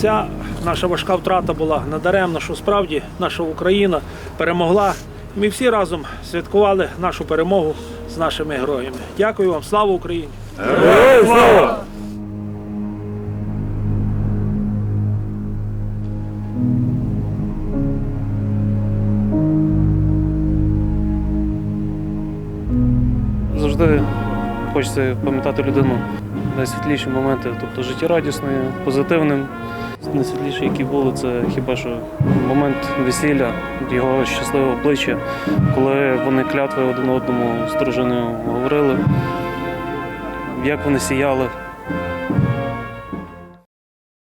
ця наша важка втрата була надаремна, що справді наша Україна перемогла. Ми всі разом святкували нашу перемогу з нашими героями. Дякую вам, слава Україні! Завжди хочеться пам'ятати людину найсвітліші моменти, тобто життєрадісною, позитивним. Найсвітліші, які були, це хіба що момент весілля, його щасливе обличчя, коли вони клятви один одному з дружиною говорили, як вони сіяли,